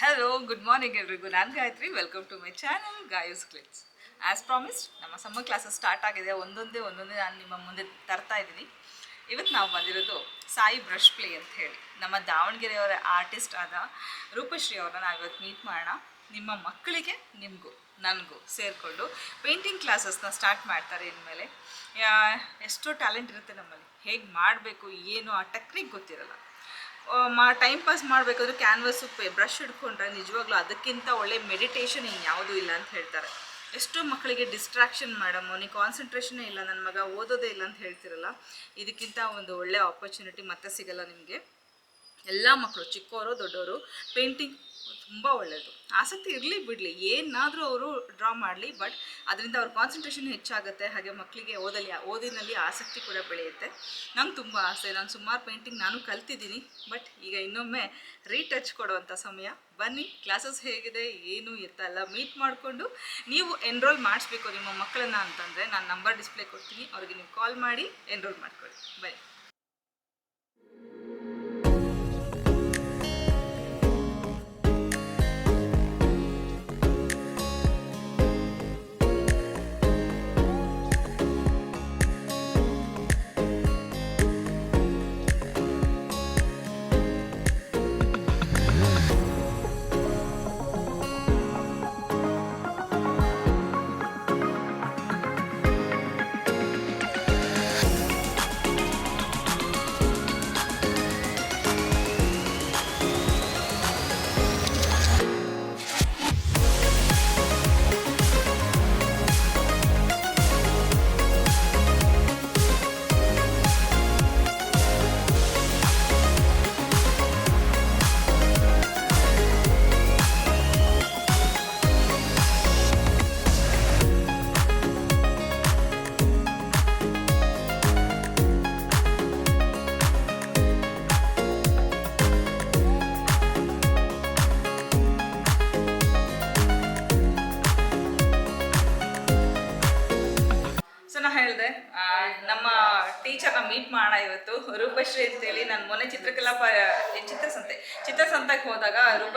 Hello good morning ಎಲ್ರಿಗೂ. ನಾನು Gayatri. Welcome to my channel ಗಾಯಸ್ clips as promised ನಮ್ಮ summer classes start ಆಗಿದೆ. ಒಂದೊಂದೇ ಒಂದೊಂದೇ ನಾನು ನಿಮ್ಮ ಮುಂದೆ ತರ್ತಾ ಇದ್ದೀನಿ. ಇವತ್ತು ನಾವು ಬಂದಿರೋದು ಸಾಯಿ ಬ್ರಷ್ ಪ್ಲೇ ಅಂತ ಹೇಳಿ. ನಮ್ಮ ದಾವಣಗೆರೆಯವರ ಆರ್ಟಿಸ್ಟ್ ಆದ ರೂಪಶ್ರೀ ಅವರನ್ನ ನಾವು ಇವತ್ತು ಮೀಟ್ ಮಾಡೋಣ. ನಿಮ್ಮ ಮಕ್ಕಳಿಗೆ, ನಿಮಗೂ, ನನಗೂ ಸೇರಿಕೊಂಡು ಪೇಂಟಿಂಗ್ ಕ್ಲಾಸಸ್ನ ಸ್ಟಾರ್ಟ್ ಮಾಡ್ತಾರೆ ಇನ್ಮೇಲೆ. ಎಷ್ಟೋ ಟ್ಯಾಲೆಂಟ್ ಇರುತ್ತೆ ನಮ್ಮಲ್ಲಿ. ಹೇಗೆ ಮಾಡಬೇಕು, ಏನು ಆ ಟೆಕ್ನಿಕ್ ಗೊತ್ತಿರಲ್ಲ. ಮಾ ಟೈಮ್ ಪಾಸ್ ಮಾಡಬೇಕಾದ್ರೆ ಕ್ಯಾನ್ವಸ್ಸು ಬ್ರಷ್ ಹಿಡ್ಕೊಂಡ್ರೆ ನಿಜವಾಗ್ಲೂ ಅದಕ್ಕಿಂತ ಒಳ್ಳೆ ಮೆಡಿಟೇಷನ್ ಇನ್ಯಾವುದೂ ಇಲ್ಲ ಅಂತ ಹೇಳ್ತಾರೆ. ಎಷ್ಟೋ ಮಕ್ಕಳಿಗೆ ಡಿಸ್ಟ್ರಾಕ್ಷನ್ ಮೇಡಮ್ ಅವನಿಗೆ ಕಾನ್ಸಂಟ್ರೇಷನೇ ಇಲ್ಲ ನನ್ನ ಮಗ ಓದೋದೇ ಇಲ್ಲ ಅಂತ ಹೇಳ್ತಿರಲ್ಲ, ಇದಕ್ಕಿಂತ ಒಂದು ಒಳ್ಳೆ ಆಪರ್ಚುನಿಟಿ ಮತ್ತೆ ಸಿಗಲ್ಲ ನಿಮಗೆ. ಎಲ್ಲ ಮಕ್ಕಳು ಚಿಕ್ಕವರು ದೊಡ್ಡವರು ಪೇಂಟಿಂಗ್ ತುಂಬ ಒಳ್ಳೆಯದು ಆಸಕ್ತಿ ಇರಲಿ ಬಿಡಲಿ, ಏನಾದರೂ ಅವರು ಡ್ರಾ ಮಾಡಲಿ ಬಟ್ ಅದರಿಂದ ಅವ್ರ ಕಾನ್ಸಂಟ್ರೇಷನ್ ಹೆಚ್ಚಾಗುತ್ತೆ, ಹಾಗೆ ಮಕ್ಕಳಿಗೆ ಓದಲ್ಲಿ, ಓದಿನಲ್ಲಿ ಆಸಕ್ತಿ ಕೂಡ ಬೆಳೆಯುತ್ತೆ. ನಂಗೆ ತುಂಬ ಆಸೆ, ನಾನು ಸುಮಾರು ಪೇಂಟಿಂಗ್ ನಾನು ಕಲ್ತಿದ್ದೀನಿ ಬಟ್ ಈಗ ಇನ್ನೊಮ್ಮೆ ರೀಟಚ್ ಕೊಡುವಂಥ ಸಮಯ. ಬನ್ನಿ ಕ್ಲಾಸಸ್ ಹೇಗಿದೆ, ಏನು ಎತ್ತ ಎಲ್ಲ ಮೀಟ್ ಮಾಡಿಕೊಂಡು ನೀವು ಎನ್ರೋಲ್ ಮಾಡಿಸ್ಬೇಕು ನಿಮ್ಮ ಮಕ್ಕಳನ್ನ ಅಂತಂದರೆ ನಾನು ನಂಬರ್ ಡಿಸ್ಪ್ಲೇ ಕೊಡ್ತೀನಿ, ಅವ್ರಿಗೆ ನೀವು ಕಾಲ್ ಮಾಡಿ ಎನ್ರೋಲ್ ಮಾಡ್ಕೊಳ್ಳಿ. ಬನ್ನಿ.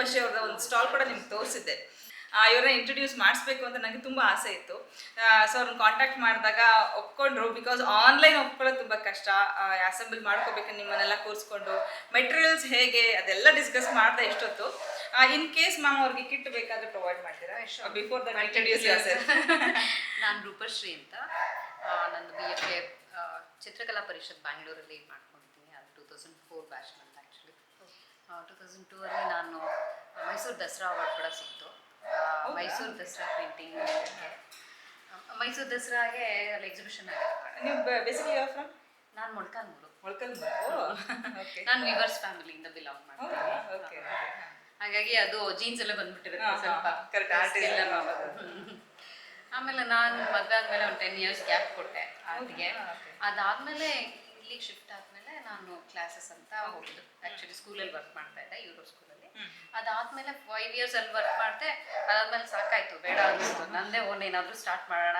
ರೂಪಶ್ರೀ ಅವ್ರದ ಒಂದು ಸ್ಟಾಲ್ ಕೂಡ ನಿಮ್ಗೆ ತೋರಿಸಿದ್ದೆ. ಇವ್ರನ್ನ ಇಂಟ್ರೊಡ್ಯೂಸ್ ಮಾಡಿಸ್ಬೇಕು ಅಂತ ನನಗೆ ತುಂಬ ಆಸೆ ಇತ್ತು. ಸೊ ಅವ್ರನ್ನ ಕಾಂಟ್ಯಾಕ್ಟ್ ಮಾಡಿದಾಗ ಒಪ್ಕೊಂಡ್ರು ಬಿಕಾಸ್ ಆನ್ಲೈನ್ ಒಪ್ಕೊಳ್ಳೋದು ತುಂಬ ಕಷ್ಟ. ಅಸೆಂಬಲ್ ಮಾಡ್ಕೋಬೇಕು ನಿಮ್ಮನ್ನೆಲ್ಲ ಕೂರಿಸ್ಕೊಂಡು ಮೆಟೀರಿಯಲ್ಸ್ ಹೇಗೆ ಅದೆಲ್ಲ ಡಿಸ್ಕಸ್ ಮಾಡಿದೆ ಎಷ್ಟೊತ್ತು. ಇನ್ ಕೇಸ್ ಮ್ಯಾಮ್ ಅವ್ರಿಗೆ ಕಿಟ್ ಬೇಕಾದ್ರೆ ಪ್ರೊವೈಡ್ ಮಾಡ್ತೀರಾ? ಬಿಫೋರ್ ದಟ್ ಇಂಟ್ರೊಡ್ಯೂಸ್ ಸರ್ ನಾನು ರೂಪಶ್ರೀ ಅಂತ. ನಂದು ಬಿ ಎಫ್ ಎ ಚಿತ್ರಕಲಾ ಪರಿಷತ್ ಬ್ಯಾಂಗ್ಳೂರಲ್ಲಿ ಮಾಡ್ಕೊಂಡಿದ್ದೀನಿ. ಅದು ಟೂ ತೌಸಂಡ್ ಫೋರ್ ಬ್ಯಾಚ್ ನಂದು. ಆ್ಯಕ್ಚುಲಿ ಟೂ ತೌಸಂಡ್ ಟೂ ಅಲ್ಲಿ ನಾನು ಮೈಸೂರು ದಸರಾ ಅವಾರ್ಡ್ ಕೂಡ ಸಿಕ್ತು ಮೈಸೂರು ದಸರಾ ಪೇಂಟಿಂಗ್ ಮೈಸೂರು ದಸರಾಗೆ ಅಲ್ಲಿ ಎಕ್ಸಿಬಿಷನ್ ಆಗಿತ್ತು ನೀವು ಬೇಸಿಕಲಿ ಯಾವ ಫ್ರಮ್ ನಾನು ಮೊಳ್ಕಾಲ್ಮೂರು. ಮೊಳ್ಕಲ್ ಓಕೆ ನಾನು ವಿವರ್ಸ್ ಫ್ಯಾಮಿಲಿಯಿಂದ ಬಿಲಾಂಗ್ ಮಾಡ್ತೀನಿ ಓಕೆ ಹಾಗಾಗಿ ಅದು ಜೀನ್ಸ್ ಎಲ್ಲ ಬಂದ್ಬಿಟ್ಟಿರುತ್ತೆ ಸ್ವಲ್ಪ. ಕರೆಕ್ಟ್. ಆಮೇಲೆ ನಾನು ಮದುವೆ ಆದ್ಮೇಲೆ ಒಂದು ಟೆನ್ ಇಯರ್ಸ್ ಗ್ಯಾಪ್ ಕೊಟ್ಟೆ ಆರ್ಟ್ಗೆ. ಅದಾದ್ಮೇಲೆ ಇಲ್ಲಿಗೆ ಶಿಫ್ಟ್ ಆದ್ಮೇಲೆ ನಾನು ಕ್ಲಾಸಸ್ ಅಂತ ಹೋಗಿದ್ದು. ಆಕ್ಚುಲಿ ಸ್ಕೂಲಲ್ಲಿ ವರ್ಕ್ ಮಾಡ್ತಾ ಇದ್ದೆ ಯೂರೋ ಸ್ಕೂಲಲ್ಲಿ ಅದಾದ್ಮೇಲೆ ಫೈವ್ ಇಯರ್ಸ್ ಅಲ್ಲಿ ವರ್ಕ್ ಮಾಡಿದೆ ಅದಾದ್ಮೇಲೆ ಸಾಕಾಯ್ತು ಬೇಡ ಅನ್ನಿಸ್ತು ನಂದೇ ಓನ್ ಏನಾದ್ರು ಸ್ಟಾರ್ಟ್ ಮಾಡೋಣ.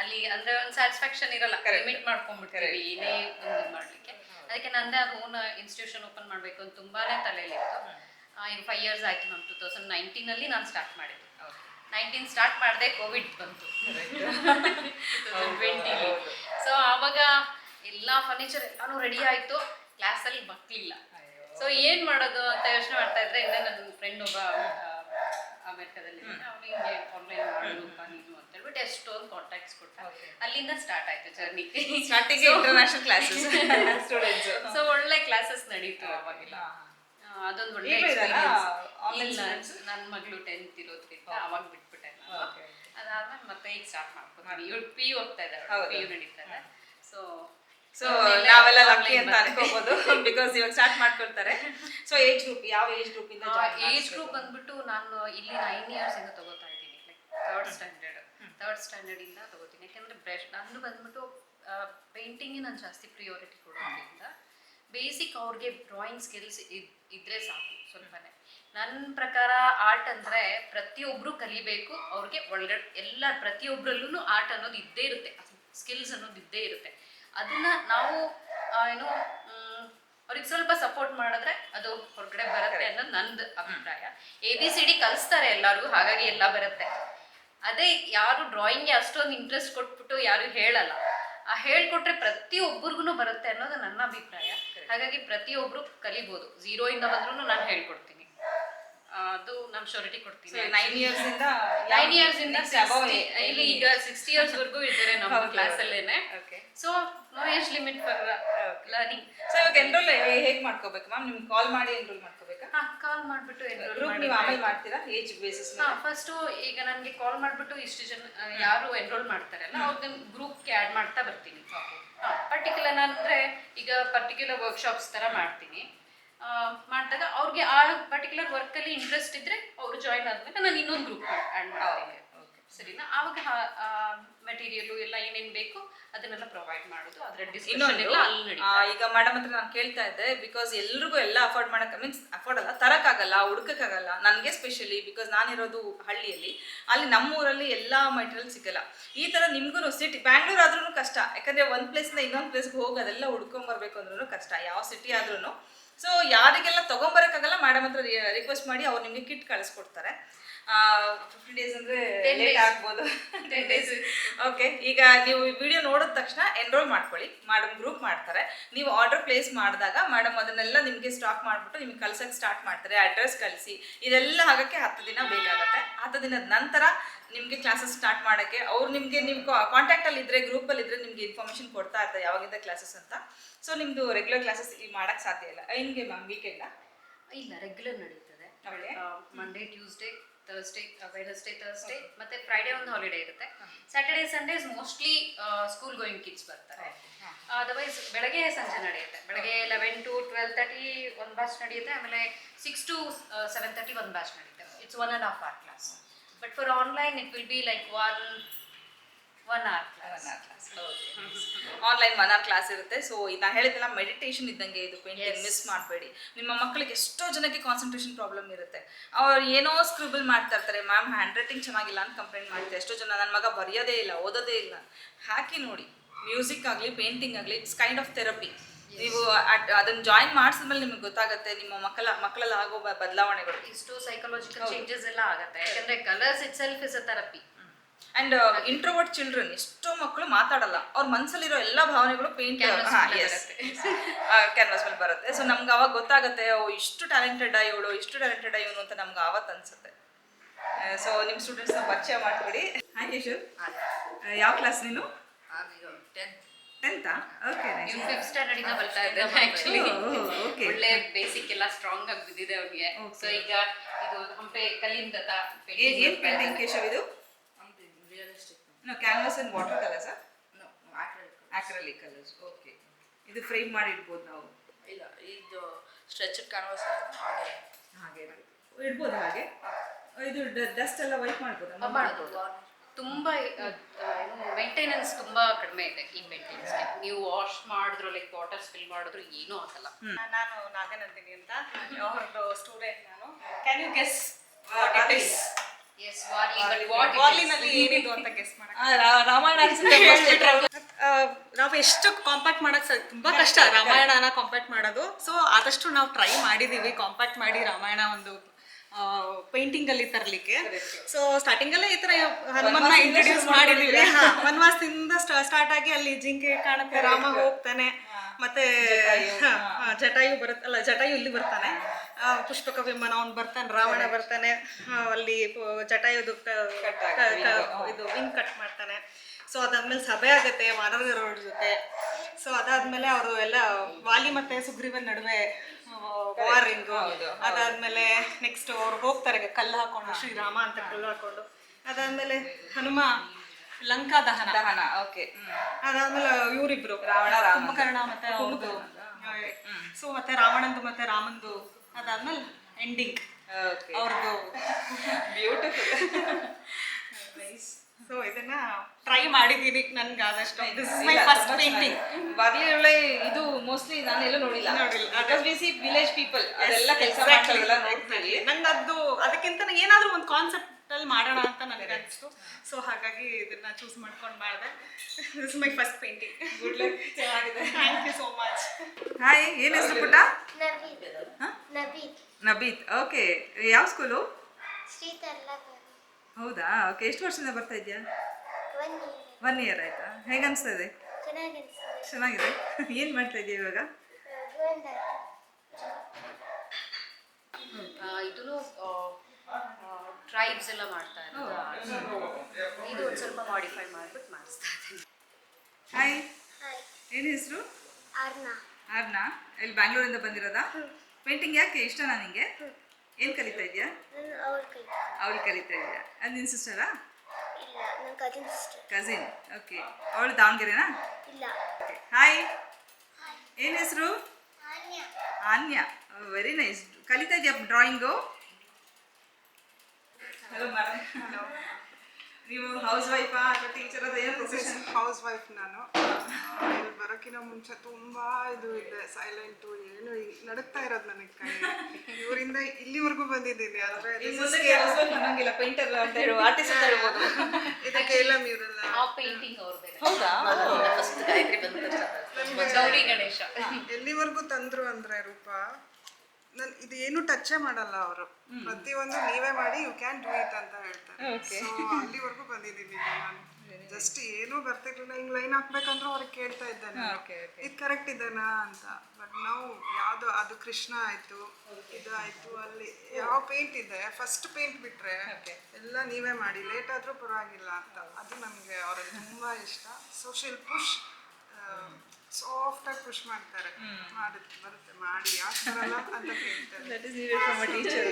ಅಲ್ಲಿ ಅಂದ್ರೆ ಒಂದು ಸ್ಯಾಟಿಸ್ಫ್ಯಾಕ್ಷನ್ ಇರಲ್ಲ ಲಿಮಿಟ್ ಮಾಡ್ಕೊಂಡ್ಬಿಡ್ತೀವಿ ಏನೇ ಒಂದು ಮಾಡ್ಲಿಕ್ಕೆ. ಅದಕ್ಕೆ ನಂದೇ ಅದು ಓನ್ ಇನ್ಸ್ಟಿಟ್ಯೂಷನ್ ಓಪನ್ ಮಾಡಬೇಕು ಅಂತ ತುಂಬಾನೇ ತಲೆಯಲ್ಲಿತ್ತು. ಇನ್ ಫೈವ್ ಇಯರ್ಸ್ ಆಯ್ತು ನಾನು ಟೂ ತೌಸಂಡ್ ನೈನ್ಟೀನಲ್ಲಿ ನಾನು ಸ್ಟಾರ್ಟ್ ಮಾಡಿದ್ದು. ನೈನ್ಟೀನ್ ಸ್ಟಾರ್ಟ್ ಮಾಡಿದೆ ಕೋವಿಡ್ ಬಂತು. ಟ್ವೆಂಟಿಲಿ ಸೊ ಆವಾಗ ಎಲ್ಲ ಫರ್ನಿಚರ್ ಎಲ್ಲಾನು ರೆಡಿ ಆಯ್ತು. ಕ್ಲಾಸಲ್ಲಿ ಮಕ್ಕಳಿಲ್ಲ ಸೊ ಏನ್ ಮಾಡೋದು ಅಂತ ಯೋಚನೆ ಮಾಡ್ತಾ ಇದ್ರೆ ಇಲ್ಲ ನನ್ನ ಫ್ರೆಂಡ್ ಒಬ್ಬ ಅಮೆರಿಕದಲ್ಲಿ ಅವನಿಗೆ ಆನ್ಲೈನ್ ಮಾಡೋದು ನೀನು ಅಂತ ಹೇಳ್ಬಿಟ್ಟು ಎಷ್ಟೊಂದು ಕಾಂಟ್ಯಾಕ್ಟ್ಸ್ ಕೊಟ್ಟ. ಅಲ್ಲಿಂದ ಸ್ಟಾರ್ಟ್ ಆಯ್ತು journey starting international classes students so ಒಳ್ಳೆ ಕ್ಲಾಸಸ್ ನಡೀತು ಅವಾಗೆಲ್ಲ. ಅದೊಂದು ಒಳ್ಳೆ? ಎಕ್ಸ್ಪೀರಿಯನ್ಸ್ ನನ್ನ ಮಗಳು ಟೆಂತ್ ಇರೋದ್ರಿಂದ ಅವಾಗ ಬಿಟ್ಬಿಟ್ಟೆ ನಾನು. ಅದಾದ್ಮೇಲೆ ಮತ್ತೆ ಈಗ ಸ್ಟಾರ್ಟ್ ಮಾಡ್ಕೊತೀನಿ ಇವಳು ಪಿ ಯು ಹೋಗ್ತಾ ಇದ್ದಾಳೆ. ಪಿ ಯು ನಡೀತಾ ಇದೆ ಸೊ ಸೊ ನಾವೆಲ್ಲ ಲಕ್ಕಿ ಅಂತ ಅನ್ಕೋಬಹುದು ಬಿಕಾಸ್ ಇವಾಗ ಸ್ಟಾರ್ಟ್ ಮಾಡ್ಕೊಳ್ತಾರೆ. ಸೊ ಏಜ್ ಗ್ರೂಪ್ ಯಾವ ಏಜ್ ಗ್ರೂಪ್ ಇಂದ ಏಜ್ ಗ್ರೂಪ್ ಬಂದ್ಬಿಟ್ಟು ನಾನು ಇಲ್ಲಿ ನೈನ್ ಇಯರ್ಸ್ ಇಂದ ತಗೋತಾ ಇದ್ದೀನಿ. Like third standard third standard ಇಂದ ತಗೋತೀನಿ. ಯಾಕಂದ್ರೆ ಬ್ರಷ್ ನಂದು ಬಂದ್ಬಿಟ್ಟು ಪೇಂಟಿಂಗ್ ನಾನು ಜಾಸ್ತಿ ಪ್ರಿಯೋರಿಟಿ ಕೊಡೋದ್ರಿಂದ ಬೇಸಿಕ್ ಅವ್ರಿಗೆ ಡ್ರಾಯಿಂಗ್ ಸ್ಕಿಲ್ಸ್ ಇದ್ರೆ ಸಾಕು ಸ್ವಲ್ಪನೇ. ನನ್ನ ಪ್ರಕಾರ ಆರ್ಟ್ ಅಂದ್ರೆ ಪ್ರತಿಯೊಬ್ರು ಕಲಿಬೇಕು ಅವ್ರಿಗೆ ಒಳ್ಳೆ ಎಲ್ಲ ಪ್ರತಿಯೊಬ್ಬರಲ್ಲೂ ಆರ್ಟ್ ಅನ್ನೋದು ಇದ್ದೇ ಇರುತ್ತೆ. ಸ್ಕಿಲ್ಸ್ ಅನ್ನೋದು ಇದ್ದೇ ಇರುತ್ತೆ. ಅದನ್ನ ನಾವು ಏನು ಅವ್ರಿಗೆ ಸ್ವಲ್ಪ ಸಪೋರ್ಟ್ ಮಾಡಿದ್ರೆ ಅದು ಹೊರಗಡೆ ಬರುತ್ತೆ ಅನ್ನೋದು ನಂದು ಅಭಿಪ್ರಾಯ. ಎ ಬಿ ಸಿ ಡಿ ಕಲಿಸ್ತಾರೆ ಎಲ್ಲರಿಗೂ ಹಾಗಾಗಿ ಎಲ್ಲ ಬರುತ್ತೆ. ಅದೇ ಯಾರು ಡ್ರಾಯಿಂಗ್ಗೆ ಅಷ್ಟೊಂದು ಇಂಟ್ರೆಸ್ಟ್ ಕೊಟ್ಬಿಟ್ಟು ಯಾರು ಹೇಳಲ್ಲ. ಆ ಹೇಳ್ಕೊಟ್ರೆ ಪ್ರತಿಯೊಬ್ಬರಿಗೂ ಬರುತ್ತೆ ಅನ್ನೋದು ನನ್ನ ಅಭಿಪ್ರಾಯ. ಹಾಗಾಗಿ ಪ್ರತಿಯೊಬ್ರು ಕಲಿಬೋದು. ಇಂದ ಬಂದ್ರೂ ನಾನು ಹೇಳ್ಕೊಡ್ತೀನಿ. ಅದು ನಾನು ಶೋರಿಟಿ ಕೊಡ್ತೀನಿ. ನೈನ್ ಇಯರ್ಸ್ ಇಂದ ನೈನ್ ಇಯರ್ಸ್ ಇಂದ Next above 60 ಇಲ್ಲಿ ಈಗ ಸಿಕ್ಸ್ಟಿ ಇಯರ್ಸ್ ವರ್ಗೂ ಇದ್ದಾರೆ ನಮ್ಮ ಕ್ಲಾಸ್ ಅಲ್ಲೇನೆ. So no age limit for learning so ಇವಾಗ ಎನ್ರೋಲ್ ಹೇಗ್ ಮಾಡ್ಕೋಬೇಕು ಮ್ಯಾಮ್ ನಿಮ್ಗೆ ಕಾಲ್ ಮಾಡಿ ಎನ್ರೋಲ್ ಮಾಡ್ಕೋಬೇಕಾ? ಹಾ ಕಾಲ್ ಮಾಡಿಬಿಟ್ಟು ಎನ್ರೋಲ್ ಗ್ರೂಪ್ ನೀವು ಆಮೇಲೆ ಮಾಡ್ತೀರಾ? ಏಜ್ ಬೇಸಿಸ್ ಹಾ ಫಸ್ಟು ಈಗ ನನಗೆ ಕಾಲ್ ಮಾಡಿಬಿಟ್ಟು ಇಷ್ಟು ಜನ ಯಾರು ಎನ್ರೋಲ್ ಮಾಡ್ತಾರಲ್ಲ ಅವ್ರದ್ದು ಗ್ರೂಪ್ಗೆ ಆ್ಯಡ್ ಮಾಡ್ತಾ ಬರ್ತೀನಿ. ಪರ್ಟಿಕ್ಯುಲರ್ ಅಂದ್ರೆ ಈಗ ಪರ್ಟಿಕ್ಯುಲರ್ ವರ್ಕ್ಶಾಪ್ಸ್ ತರ ಮಾಡ್ತೀನಿ. ಮಾಡಿದಾಗ ಅವ್ರಿಗೆ ಆ ಪರ್ಟಿಕ್ಯುಲರ್ ವರ್ಕಲ್ಲಿ ಇಂಟ್ರೆಸ್ಟ್ ಇದ್ರೆ ಅವರು ಜಾಯಿನ್ ಆದಮೇಲೆ ನಾನು ಇನ್ನೊಂದು ಗ್ರೂಪ್ ಆ್ಯಡ್ ಮಾಡ್ತೀನಿ. ಸರಿನಾ? ಆವಾಗ ಮೆಟೀರಿಯಲ್ ಎಲ್ಲ ಏನೇನ್ ಬೇಕು ಅದನ್ನೆಲ್ಲ ಪ್ರೊವೈಡ್ ಮಾಡೋದು. ಅದರ ಡಿಸ್ಕಷನ್ ಎಲ್ಲ ಅಲ್ಲಿ ಈಗ ಮೇಡಮ್ ಹತ್ರ ನಾನು ಕೇಳ್ತಾ ಇದ್ದೆ ಬಿಕಾಸ್ ಎಲ್ರಿಗೂ ಎಲ್ಲ ಅಫೋರ್ಡ್ ಮಾಡಕ್ಕೆ ಮೀನ್ಸ್ ಅಫೋರ್ಡ್ ಅಲ್ಲ ತರಕ್ಕಾಗಲ್ಲ ಹುಡುಕಕ್ಕಾಗಲ್ಲ. ನನಗೆ ಸ್ಪೆಷಲಿ ಬಿಕಾಸ್ ನಾನಿರೋದು ಹಳ್ಳಿಯಲ್ಲಿ ಅಲ್ಲಿ ನಮ್ಮೂರಲ್ಲಿ ಎಲ್ಲ ಮೆಟೀರಿಯಲ್ ಸಿಗಲ್ಲ. ಈ ಥರ ನಿಮ್ಗೂ ಸಿಟಿ ಬ್ಯಾಂಗ್ಳೂರ್ ಆದ್ರೂ ಕಷ್ಟ. ಯಾಕಂದ್ರೆ ಒಂದು ಪ್ಲೇಸ್ನ ಇನ್ನೊಂದು ಪ್ಲೇಸ್ಗೆ ಹೋಗಿ ಅದೆಲ್ಲ ಹುಡ್ಕೊಂಬರ್ಬೇಕು ಅಂದ್ರೂ ಕಷ್ಟ. ಯಾವ ಸಿಟಿ ಆದ್ರೂ ಸೊ ಯಾರಿಗೆಲ್ಲ ತಗೊಂಬರಕ್ಕಾಗಲ್ಲ ಮೇಡಮ್ ಹತ್ರ ರಿಕ್ವೆಸ್ಟ್ ಮಾಡಿ ಅವ್ರು ನಿಮಗೆ ಕಿಟ್ ಕಳಿಸ್ಕೊಡ್ತಾರೆ. ಫಿಫ್ಟಿ ಡೇಸ್ ಅಂದ್ರೆ ಲೇಟ್. ಆಗ್ಬೋದು. ಟೆನ್ ಡೇಸ್ ಓಕೆ ಈಗ ನೀವು ವಿಡಿಯೋ ನೋಡಿದ ತಕ್ಷಣ ಎನ್ರೋಲ್ ಮಾಡ್ಕೊಳ್ಳಿ. ಮೇಡಮ್ ಗ್ರೂಪ್ ಮಾಡ್ತಾರೆ. ನೀವು ಆರ್ಡರ್ ಪ್ಲೇಸ್ ಮಾಡಿದಾಗ ಮೇಡಮ್ ಅದನ್ನೆಲ್ಲ ನಿಮಗೆ ಸ್ಟಾಕ್ ಮಾಡಿಬಿಟ್ಟು ನಿಮ್ಗೆ ಕಳ್ಸಕ್ಕೆ ಸ್ಟಾರ್ಟ್ ಮಾಡ್ತಾರೆ. ಅಡ್ರೆಸ್ ಕಳಿಸಿ. ಇದೆಲ್ಲ ಆಗಕ್ಕೆ ಹತ್ತು ದಿನ ಬೇಕಾಗುತ್ತೆ. ಹತ್ತು ದಿನದ ನಂತರ ನಿಮಗೆ ಕ್ಲಾಸಸ್ ಸ್ಟಾರ್ಟ್ ಮಾಡೋಕ್ಕೆ ಅವ್ರು ನಿಮಗೆ ನಿಮ್ಮ ಕಾಂಟ್ಯಾಕ್ಟಲ್ಲಿ ಇದ್ದರೆ ಗ್ರೂಪಲ್ಲಿ ಇದ್ದರೆ ನಿಮಗೆ ಇನ್ಫಾರ್ಮೇಷನ್ ಕೊಡ್ತಾ ಇರ್ತಾರೆ ಯಾವಾಗಿಂದ ಕ್ಲಾಸಸ್ ಅಂತ. ಸೊ ನಿಮ್ಮದು ರೆಗ್ಯುಲರ್ ಕ್ಲಾಸಸ್ ಇಲ್ಲಿ ಮಾಡೋಕ್ಕೆ ಸಾಧ್ಯ ಇಲ್ಲ. ಹೆಂಗೆ ಮ್ಯಾಮ್ ವೀಕೆಂಡ ಇಲ್ಲ ರೆಗ್ಯುಲರ್ ನಡೀತದೆ. Monday Tuesday Thursday Wednesday Thursday ಮತ್ತೆ ಫ್ರೈಡೇ ಒಂದು ಹಾಲಿಡೇ ಇರುತ್ತೆ. Saturday Sundays mostly school going kids ಬರ್ತಾರೆ. ಅದರ್ವೈಸ್ ಬೆಳಗ್ಗೆ ಸಂಜೆ ನಡೆಯುತ್ತೆ. ಬೆಳಗ್ಗೆ ಲೆವೆನ್ ಟು ಟ್ವೆಲ್ ತರ್ಟಿ ಒಂದು ಬ್ಯಾಚ್ ನಡೆಯುತ್ತೆ. ಆಮೇಲೆ ಸಿಕ್ಸ್ ಟು ಸೆವೆನ್ ತರ್ಟಿ ಒಂದು ಬ್ಯಾಚ್ ನಡೆಯುತ್ತೆ. It's one and half hour class but for online it will be like one one hour class online one hour class ಇರುತ್ತೆ. So ನಾನು ಹೇಳಿದ್ದೆಲ್ಲ meditation ಇದ್ದಂಗೆ ಇದು ಪೇಂಟಿಂಗ್ ಮಿಸ್ ಮಾಡಬೇಡಿ. ನಿಮ್ಮ ಮಕ್ಕಳಿಗೆ ಎಷ್ಟೋ ಜನಕ್ಕೆ ಕಾನ್ಸಂಟ್ರೇಷನ್ ಪ್ರಾಬ್ಲಮ್ ಇರುತ್ತೆ. ಅವ್ರು ಏನೋ ಸ್ಕ್ರಿಬಲ್ ಮಾಡ್ತಾ ಇರ್ತಾರೆ ಮ್ಯಾಮ್ ಹ್ಯಾಂಡ್ ರೈಟಿಂಗ್ ಚೆನ್ನಾಗಿಲ್ಲ ಅಂತ ಕಂಪ್ಲೇಂಟ್ ಮಾಡ್ತಾರೆ ಎಷ್ಟೋ ಜನ ನನ್ನ ಮಗ ಬರೆಯೋದೇ ಇಲ್ಲ ಓದೋದೇ ಇಲ್ಲ. ಹಾಕಿ ನೋಡಿ. ಮ್ಯೂಸಿಕ್ ಆಗಲಿ ಪೇಂಟಿಂಗ್ ಆಗಲಿ ಇಟ್ಸ್ ಕೈಂಡ್ ಆಫ್ ಥೆರಪಿ ನೀವು ಅದನ್ನ ಜಾಯಿನ್ ಮಾಡಿಸಿದ್ಮೇಲೆ ನಿಮ್ಗೆ ಗೊತ್ತಾಗುತ್ತೆ ನಿಮ್ಮ ಮಕ್ಕಳ ಮಕ್ಕಳಲ್ಲಿ ಆಗೋ ಬದಲಾವಣೆಗಳು. ಇಷ್ಟು ಸೈಕಲಾಜಿಕಲ್ ಚೇಂಜಸ್ ಎಲ್ಲ ಆಗುತ್ತೆ. ಯಾಕಂದ್ರೆ colours itself is a therapy and introvert children ಎಷ್ಟೋ ಮಕ್ಕಳು ಮಾತಾಡಲ್ಲ. ಅವ್ರ ಮನಸ್ಸಲ್ಲಿರೋ ಎಲ್ಲ ಭಾವನೆಗಳು ಪೇಂಟ್ ಕ್ಯಾನ್ವಸ್ ಮೇಲೆ ಬರುತ್ತೆ. ಕ್ಯಾನ್ವಾಸ್ ಮೇಲೆ ಬರುತ್ತೆ. ಸೊ ನಮ್ಗೆ ಅವಾಗ ಗೊತ್ತಾಗುತ್ತೆ ಓ ಇಷ್ಟು ಟ್ಯಾಲೆಂಟೆಡ್ ಇವಳು ಇಷ್ಟು ಟ್ಯಾಲೆಂಟೆಡ್ ಇವನು ಅಂತ ನಮ್ಗೆ ಆವತ್ತು ಅನ್ಸುತ್ತೆ. ಸೊ ನಿಮ್ಮ ಸ್ಟೂಡೆಂಟ್ಸ್ನ ಪರಿಚಯ ಮಾಡ್ಕೊಡಿ. ಹಾಯ್ ಕೇಶವ್ ಯಾವ ಕ್ಲಾಸ್ ನೀನು? ಟೆಂತಾ ಓಕೆ ನೀವು ಫಿಫ್ತ್ ಸ್ಟ್ಯಾಂಡರ್ಡ್ ಇಂದ ಬರ್ತಾ ಇದ್ದಾರೆ ಆಕ್ಚುಲಿ ಓಕೆ ಒಳ್ಳೆ ಬೇಸಿಕ್ ಎಲ್ಲ ಸ್ಟ್ರಾಂಗ್ ಆಗಿ ಬಿದ್ದಿದೆ ಅವ್ರಿಗೆ. ಸೊ ಈಗ ಇದು ಹಂಪೆ ಕಲ್ಲಿಂದ ಏನ್ ಪೇಂಟಿಂಗ್ ಕೇಶವ್ ಇದು? ಕ್ಯಾನ್ವಾಸ್ ಅಂಡ್ ವಾಟರ್ ಕಲರ್ಸಾ ಆಕ್ರಲಿಕ್ ಕಲರ್ಸ್ ಓಕೆ ಇದು ಫ್ರೇಮ್ ಮಾಡಿ ಇಡ್ಬೋದು ನಾವು. ಇಲ್ಲ ಇದು ಸ್ಟ್ರೆಚರ್ ಕ್ಯಾನ್ವಾಸ್ ಹಾಗೆ. ಹಾಗೆ ಇಡ್ಬೋದು ಹಾಗೆ. ಇದು ಡಸ್ಟ್ ಎಲ್ಲ ವೈಟ್ ಮಾಡ್ಬೋದು? ಮಾಡ್ಬೋದು. ತುಂಬಾ ಮೇಂಟೆನೆನ್ಸ್ ತುಂಬಾ ಕಡಿಮೆ ಇದೆ ಈ ಮೇಂಟೆನೆನ್ಸ್ ನೀವು ವಾಶ್ ಮಾಡಿದ್ರು ಲೈಕ್ ವಾಟರ್ ಫಿಲ್ ಮಾಡಿದ್ರು ಏನೂ ಆಗಲ್ಲ. ನಾನು ನಾಗನಂದಿನಿ ಅಂತ. ಅವ್ರದ್ದು ಸ್ಟೂಡೆಂಟ್ ನಾನು. Can you guess what what ವಾಲಿನಲ್ಲಿ ಏನಿದು ಅಂತ ಗೆಸ್ ರಾಮಾಯಣ ನಾವು ಎಷ್ಟು ಕಾಂಪ್ಯಾಕ್ಟ್ ಮಾಡಕ್ ತುಂಬಾ ಕಷ್ಟ ರಾಮಾಯಣನ ಕಾಂಪ್ಯಾಕ್ಟ್ ಮಾಡೋದು. ಸೊ ಆದಷ್ಟು ನಾವು ಟ್ರೈ ಮಾಡಿದೀವಿ ಕಾಂಪ್ಯಾಕ್ಟ್ ಮಾಡಿ ರಾಮಾಯಣ ಒಂದು ಪೇಂಟಿಂಗ್ ಅಲ್ಲಿ ತರಲಿಕ್ಕೆ. ಸೊ ಸ್ಟಾರ್ಟಿಂಗ್ ಅಲ್ಲೇ ಈ ತರ ಹನುಮನ್ನ ಇಂಟ್ರೊಡ್ಯೂಸ್ ಮಾಡಿದೀವಿ. ವನವಾಸದಿಂದ ಸ್ಟಾರ್ಟ್ ಆಗಿ ಅಲ್ಲಿ ಜಿಂಕೆ ಕಾಣುತ್ತೆ ರಾಮ ಹೋಗ್ತಾನೆ ಮತ್ತೆ ಜಟಾಯು. ಬರುತ್ತೆ ಅಲ್ಲ ಜಟಾಯು ಇಲ್ಲಿ ಬರ್ತಾನೆ. ಆ, ಪುಷ್ಪಕ ವಿಮಾನ ಅವ್ನು ಬರ್ತಾನೆ ರಾವಣ ಬರ್ತಾನೆ ಅಲ್ಲಿ ಜಟಾಯುದು ಇದು ವಿಂಗ್ ಕಟ್ ಮಾಡ್ತಾನೆ. ಸೊ ಅದಾದ್ಮೇಲೆ ಸಭೆ ಆಗುತ್ತೆ ವಾನರರ ಜೊತೆ. ಸೊ ಅದಾದ್ಮೇಲೆ ಅವರು ಎಲ್ಲ ವಾಲಿ ಮತ್ತೆ ಸುಗ್ರೀವನ್ ನಡುವೆ ವಾರಿಂಗು ಅದಾದ್ಮೇಲೆ ನೆಕ್ಸ್ಟ್ ಅವ್ರು ಹೋಗ್ತಾರೆ ಕಲ್ಲು ಹಾಕೊಂಡು ಶ್ರೀರಾಮ ಅಂತ ಕಲ್ಲು ಹಾಕೊಂಡು. ಅದಾದ್ಮೇಲೆ ಹನುಮ ಲಂಕಾ ದಹನ. ದಹನ ಓಕೆ ಅದಾದ್ಮೇಲೆ ಇವರಿಬ್ರು. ರಾವಣ. ಕುಂಭಕರ್ಣ ಮತ್ತೆ ಅವ್ರದ್ದು ಸೊ ಮತ್ತೆ ರಾವಣಂದು ಮತ್ತೆ ರಾಮಂದು ಅದಾದ್ಮೇಲೆ ಎಂಡಿಂಗ್ ಅವ್ರದ್ದು ಬ್ಯೂಟಿಫುಲ್ ಸೊ ಇದನ್ನ ಟ್ರೈ ಮಾಡಿದೀನಿ. ನನ್ಗೆ ಆದಷ್ಟು this is my first painting Warli ಇದು ಮೋಸ್ಟ್ಲಿ ನಾನು ಎಲ್ಲೂ ನೋಡಿಲ್ಲ. ನೋಡಿಲ್ಲ. Because we see village people ಅದೆಲ್ಲ ಕೆಲಸ ಮಾಡ್ತಾರಲ್ಲ ನೋಡ್ತೀವಿ. ನಂಗೆ ಅದು ಅದಕ್ಕಿಂತ ಏನಾದ್ರೂ ಒಂದು ಕಾನ್ಸೆಪ್ಟ್ ಅಲ್ಲಿ ಮಾಡೋಣ ಅಂತ ನನಗೆ ಅನಿಸ್ತು. ಸೊ ಹಾಗಾಗಿ ಇದನ್ನ ಚೂಸ್ ಮಾಡ್ಕೊಂಡು ಮಾಡಿದೆ this my first painting good luck ಚೆನ್ನಾಗಿದೆ. Thank you so much hi ಏನು ಹೆಸರು ಪುಟ್ಟ? ನಬೀತ್ ನಬೀತ್ ಓಕೆ ಯಾವ ಸ್ಕೂಲು ಶ್ರೀ ತರ್ಲಬಾವಿ ಹೌದಾ? ಓಕೆ ಎಷ್ಟು ವರ್ಷದಿಂದ ಬರ್ತಾ ಇದೆಯಾ ಒನ್ ಇಯರ್ ಆಯ್ತಾ? ಹೇಗೆ ಅನಿಸ್ತಾ ಇದೆ ಚೆನ್ನಾಗಿದೆ. ಏನು ಮಾಡ್ತಾ ಇದೆಯಾ ಇವಾಗ? ಇದೂ ಟ್ರೈಬ್ಸ್ ಎಲ್ಲ ಮಾಡ್ತಾ ಇರೋದು? ಇದು ಒಂದು ಸ್ವಲ್ಪ ಮಾಡಿಫೈ ಮಾಡಿಬಿಟ್ಟು ಮಾಡಿಸ್ತಾ ಇದ್ದೀನಿ. ಹಾಯ್ ಹಾಯ್ ಏನು ಹೆಸರು? ಅರ್ನಾ. ಆರ್ನಾ ಇಲ್ಲಿ ಬ್ಯಾಂಗ್ಳೂರಿಂದ ಬಂದಿರೋದಾ? ಪೇಂಟಿಂಗ್ ಯಾಕೆ ಇಷ್ಟನಾ ನಿಂಗೆ? ಏನು ಕಲಿತಾ ಇದೆಯಾ? ಅವಳು ಕಲಿತಾ ಇದೆಯಾ? ಅದು ನಿನ್ನ ಸಿಸ್ಟರಾ ಕಸಿನ್ ಓಕೆ ಅವಳು ದಾವಣಗೆರೆನಾ? ಇಲ್ಲ. ಹಾಯ್ ಏನು ಹೆಸರು? ಆನ್ಯ. ಆನ್ಯ. ವೆರಿ ನೈಸ್ ಕಲಿತಾ ಇದೆಯಾ ಡ್ರಾಯಿಂಗು ಹಲೋ ಮೇಡಮ್ ನೀವು ಹೌಸ್ ವೈಫಾ ಅಥವಾ ಟೀಚರ್ ಅದು ಏನು ಪ್ರೊಫೆಷನ್ ಹೌಸ್ ವೈಫ್ ನಾನು. ಇಲ್ಲಿ ಬರೋಕ್ಕಿಂತ ಮುಂಚೆ ತುಂಬಾ ಇದು ಇದೆ ಸೈಲೆಂಟು ಏನು ನಡುಕ್ತಾ ನಡುಗ್ತಾ ಇರೋದು ನನಗೆ ಕೈ. ಇವರಿಂದ ಇಲ್ಲಿವರೆಗೂ ಬಂದಿದ್ದೀನಿ ಆದ್ರೆ ಅನ್ನೋಂಗಿಲ್ಲ ಪೇಂಟರ್ ಅಂತ ಹೇಳೋ ಆರ್ಟಿಸ್ಟ್ ಅಂತ ಹೇಳ್ಬೋದು ಇದಕ್ಕೆ ಎಲ್ಲ ಇವರೆಲ್ಲ ಆ ಪೇಂಟಿಂಗ್ ಅವ್ರದ್ದೇ ಹೌದಾ? ಫಸ್ಟ್ ಗಾಯತ್ರಿ ಬಂದ ತಕ್ಷಣ ಗೌರಿ ಗಣೇಶ. ಎಲ್ಲಿವರೆಗೂ ತಂದ್ರು ಅಂದ್ರೆ ರೂಪ ನನ್ ಇದು ಏನು ಟಚ್ಚೇ ಮಾಡಲ್ಲ ಅವರು. ಪ್ರತಿಯೊಂದು ನೀವೇ ಮಾಡಿ ಯು ಕ್ಯಾನ್ ಡೂ ಇಟ್ ಅಂತ ಹೇಳ್ತಾರೆ. ಅಲ್ಲಿವರೆಗೂ ಬಂದಿದ್ದೀನಿ ಈಗ ನಾನು. ಜಸ್ಟ್ ಏನೂ ಬರ್ತಿರ್ಲಿಲ್ಲ. ಹಿಂಗ್ ಲೈನ್ ಹಾಕ್ಬೇಕಂದ್ರೆ ಅವ್ರಿಗೆ ಕೇಳ್ತಾ ಇದ್ದಾನೆ. ನಾನು ಇದು ಕರೆಕ್ಟ್ ಇದೆನಾ ಅಂತ. ಬಟ್ ನಾವು ಯಾವ್ದು ಅದು ಕೃಷ್ಣ ಆಯ್ತು ಇದು ಆಯ್ತು ಅಲ್ಲಿ ಯಾವ ಪೇಂಟ್ ಇದೆ? ಫಸ್ಟ್ ಪೇಂಟ್ ಬಿಟ್ರೆ ಎಲ್ಲ ನೀವೇ ಮಾಡಿ. ಲೇಟ್ ಆದ್ರೂ ಪರವಾಗಿಲ್ಲ ಅಂತ. ಅದು ನಮಗೆ ಅವ್ರಿಗೆ ತುಂಬಾ ಇಷ್ಟ. ಸೋಶಿಯಲ್ ಪುಷ್ ಸಾಫ್ಟ್ ಆಗಿ ಪುಷ್ ಮಾಡ್ತಾರೆ. ಮಾಡುತ್ತೆ ಬರುತ್ತೆ ಮಾಡಿ ಯಾಕೆ ಬರಲ್ಲ ಅಂತ ಕೇಳ್ತಾರೆ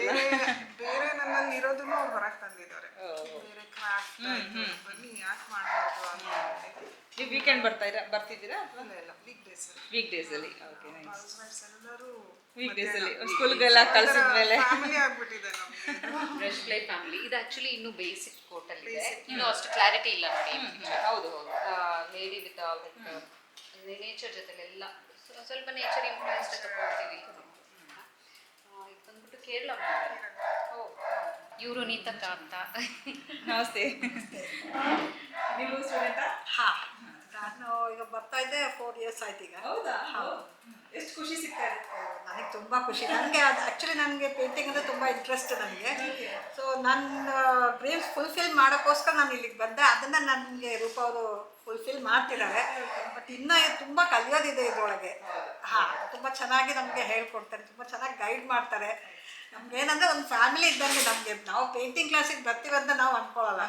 ಬೇರೆ ಬೇರೆ ನನ್ನಲ್ಲಿ ಇರೋದನ್ನು ಅವ್ರು ಹೊರಗೆ ತಂದಿದ್ದಾರೆ. ಬೇರೆ ಕ್ರಾಫ್ಟ್ ಬನ್ನಿ ಯಾಕೆ ಮಾಡಬಾರ್ದು ಅಂತ ನೀವು ವೀಕೆಂಡ್ ಬರ್ತಾ ಇರ ಬರ್ತಿದ್ದೀರಾ ಅಥವಾ? ಇಲ್ಲ ವೀಕ್ ಡೇಸ್ ವೀಕ್ ಡೇಸಲ್ಲಿ ಓಕೆ ನೈಸ್ ಎಲ್ಲರೂ ವೀಕ್ ಡೇಸಲ್ಲಿ ಸ್ಕೂಲ್ಗೆಲ್ಲ ಕಳ್ಸಿದ ಮೇಲೆ. ಫ್ಯಾಮಿಲಿ ಆಗ್ಬಿಟ್ಟಿದೆ ನಮ್ಗೆ ಬ್ರಷ್ ಪ್ಲೇ ಫ್ಯಾಮಿಲಿ ಇದು ಆಕ್ಚುಲಿ ಇನ್ನೂ ಬೇಸಿಕ್ ಕೋಟಲ್ಲಿ ಇದೆ. ಇನ್ನೂ ಅಷ್ಟು ಕ್ಲಾರಿಟಿ ಇಲ್ಲ ನೋಡಿ. ಹೌದು ಹೌದು. ಲೇಡಿ ವಿತ್ ನೇಚರ್ ಜೊತೆಲೆಲ್ಲ ಸ್ವ- ಸ್ವಲ್ಪ ನೇಚರ್ ಇನ್ಫ್ಲೂಯೆನ್ಸ್ ತಗೊಳ್ತೀವಿ ಇದು ಬಂದ್ಬಿಟ್ಟು ಕೇರಳ ಇವರು ನೀತಕ್ಕ ಅಂತ. ನಮಸ್ತೆ. ನೀವು ಸ್ಟೂಡೆಂಟಾ ಹಾ. ನಾನು ಈಗ ಬರ್ತಾ ಇದ್ದೆ ಫೋರ್ ಇಯರ್ಸ್ ಆಯ್ತು ಈಗ. ಹೌದಾ? ಎಷ್ಟು ಖುಷಿ ಸಿಗ್ತಾ ಇದೆ. ನನಗೆ ತುಂಬ ಖುಷಿ. ನನಗೆ ಅದು ಆ್ಯಕ್ಚುಲಿ ನನಗೆ ಪೇಂಟಿಂಗ್ ಅಂದರೆ ತುಂಬ ಇಂಟ್ರೆಸ್ಟ್ ನನಗೆ. ಸೊ ನನ್ನ ಡ್ರೀಮ್ಸ್ ಫುಲ್ಫಿಲ್ ಮಾಡೋಕ್ಕೋಸ್ಕರ ನಾನು ಇಲ್ಲಿಗೆ ಬಂದೆ. ಅದನ್ನು ನನಗೆ ರೂಪ ಅವರು ಫುಲ್ಫಿಲ್ ಮಾಡ್ತಿದ್ದಾರೆ. ಬಟ್ ಇನ್ನೂ ತುಂಬ ಕಲಿಯೋದಿದೆ ಇದರೊಳಗೆ. ಹಾಂ ತುಂಬ ಚೆನ್ನಾಗಿ ನಮಗೆ ಹೇಳ್ಕೊಡ್ತಾರೆ. ತುಂಬ ಚೆನ್ನಾಗಿ ಗೈಡ್ ಮಾಡ್ತಾರೆ. ನಮ್ಗೆ ಏನಂದ್ರೆ ಒಂದು ಫ್ಯಾಮಿಲಿ ಇದ್ದಂಗೆ ನಮಗೆ ನಾವು ಪೇಂಟಿಂಗ್ ಕ್ಲಾಸಿಗೆ ಬರ್ತೀವಂತ ಅಂತ ನಾವು ಅನ್ಕೊಳ್ಳಲ್ಲ